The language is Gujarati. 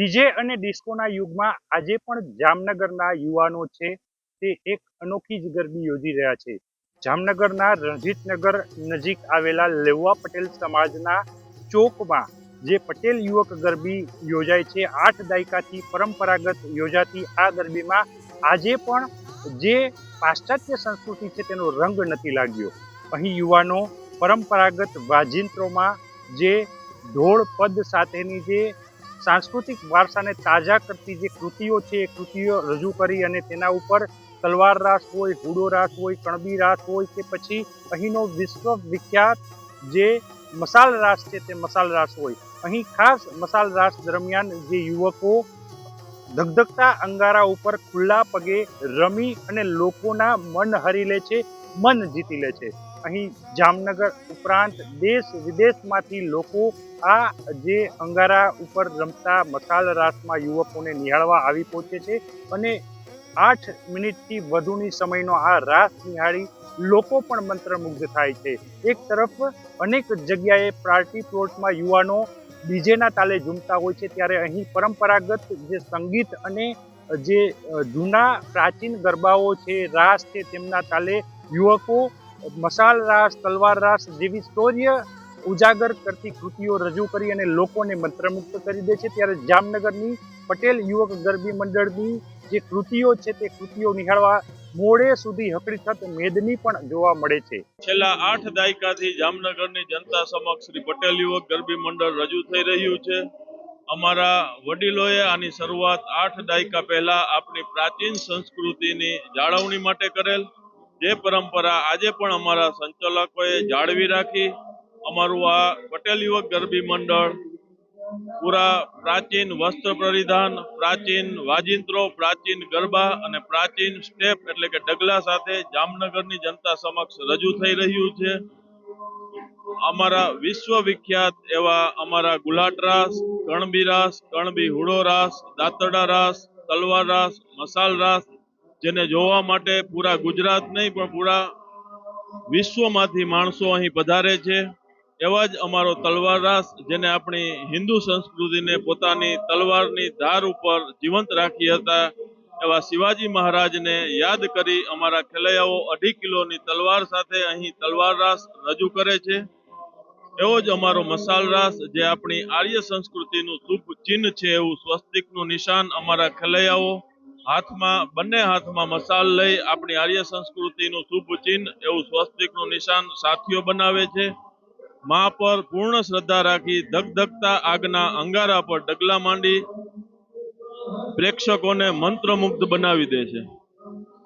ડીજે અને ડિસ્કોના યુગમાં આજે પણ જામનગરના યુવાનો છે તે એક અનોખી જ ગરબી યોજી રહ્યા છે. જામનગરના રણજીતનગર નજીક આવેલા લેવા પટેલ સમાજના ચોકમાં જે પટેલ યુવક ગરબી યોજાય છે, આઠ દાયકાથી પરંપરાગત યોજાતી આ ગરબીમાં આજે પણ જે પાશ્ચાત્ય સંસ્કૃતિ છે તેનો રંગ નથી લાગ્યો. અહીં યુવાનો પરંપરાગત વાજિંત્રોમાં જે ઢોળ પદ સાથેની જે સાંસ્કૃતિક વારસાને તાજા કરતી જે કૃતિઓ છે, એ કૃતિઓ રજૂ કરી અને તેના ઉપર તલવાર રાસ હોય, હુડો રાસ હોય, કણબી રાસ હોય કે પછી અહીંનો વિશ્વ વિખ્યાત જે મસાલ રાસ છે, તે મસાલ રાસ હોય. અહીં ખાસ મસાલ રાસ દરમિયાન જે યુવકો ધગધગતા અંગારા ઉપર ખુલ્લા પગે રમી અને લોકોના મન હરી લે છે. મન જીતી લે છે. અહીં જામનગર ઉપરાંત દેશ વિદેશમાંથી લોકો આ જે અંગારા ઉપર રમતા મસાલ રાસમાં યુવકોને નિહાળવા આવી પહોંચે છે અને આઠ મિનિટથી વધુની સમયનો આ રાસ નિહાળી લોકો પણ મંત્રમુગ્ધ થાય છે. એક તરફ અનેક જગ્યાએ પાર્ટી પ્લોટમાં યુવાનો ડીજેના તાલે ઝૂમતા હોય છે ત્યારે અહીં પરંપરાગત જે સંગીત અને જે જૂના પ્રાચીન ગરબાઓ છે, રાસ છે તેમના તાલે યુવકો મસાલ રાસ, તલવાર રાસ જેવી શૌર્ય ઉજાગર કરતી કૃતિઓ રજૂ કરી અને લોકોને મંત્રમુગ્ધ કરી દે છે. ત્યારે જામનગરની પટેલ યુવક ગરબી મંડળની જે કૃતિઓ છે તે કૃતિઓ નિહાળવા મોડે સુધી હકીકત મેદની પણ જોવા મળે છે. છેલ્લા આઠ દાયકાથી જામનગરની જનતા સમક્ષ શ્રી પટેલ યુવક ગરબી મંડળ રજૂ થઈ રહ્યું છે. અમારા વડીલોએ આની શરૂઆત આઠ દાયકા પહેલા આપણી પ્રાચીન સંસ્કૃતિની જાળવણી માટે કરેલ. જે પરંપરા આજે પણ અમારા સંચાલકોએ જાળવી રાખી, અમારું આ પટેલ યુવક ગરબી મંડળ, પૂરા પ્રાચીન વસ્ત્ર પરિધાન, પ્રાચીન વાજિંત્રો, પ્રાચીન ગરબા અને પ્રાચીન સ્ટેપ એટલે કે ડગલા સાથે જામનગરની જનતા સમક્ષ રજૂ થઈ રહ્યું છે. અમારા વિશ્વ વિખ્યાત એવા અમારા ગુલાટ રાસ કણબી રાસ કણબી હુડો રાસ દાંતડા રાસ, તલવાર રાસ, મસાલ રાસ જેને જોવા માટે પૂરા ગુજરાત નહીં, પણ પૂરા વિશ્વમાંથી માણસો અહીં પધારે છે. એવા જ અમારો તલવાર રાસ, જેને આપણી હિન્દુ સંસ્કૃતિને પોતાની તલવારની ધાર ઉપર જીવંત રાખી હતા, એવા શિવાજી મહારાજને યાદ કરી અમારા ખેલૈયાઓ અઢી કિલોની તલવાર સાથે અહીં તલવાર રાસ રજૂ કરે છે. એવો જ અમારો મસાલ રાસ, જે આપણી આર્ય સંસ્કૃતિનું શુભ ચિહ્ન છે એવું સ્વસ્તિકનું નિશાન અમારા ખેલૈયાઓ હાથમાં, બંને હાથમાં મસાલ લઈ આપણી આર્ય સંસ્કૃતિનું શુભ ચિહ્ન એવું સ્વસ્તિકનું નિશાન સાથીઓ બનાવે છે. મા પર પૂર્ણ શ્રદ્ધા રાખી ધગધગતા આગના અંગારા પર ડગલા માંડી પ્રેક્ષકોને મંત્રમુગ્ધ બનાવી દે છે.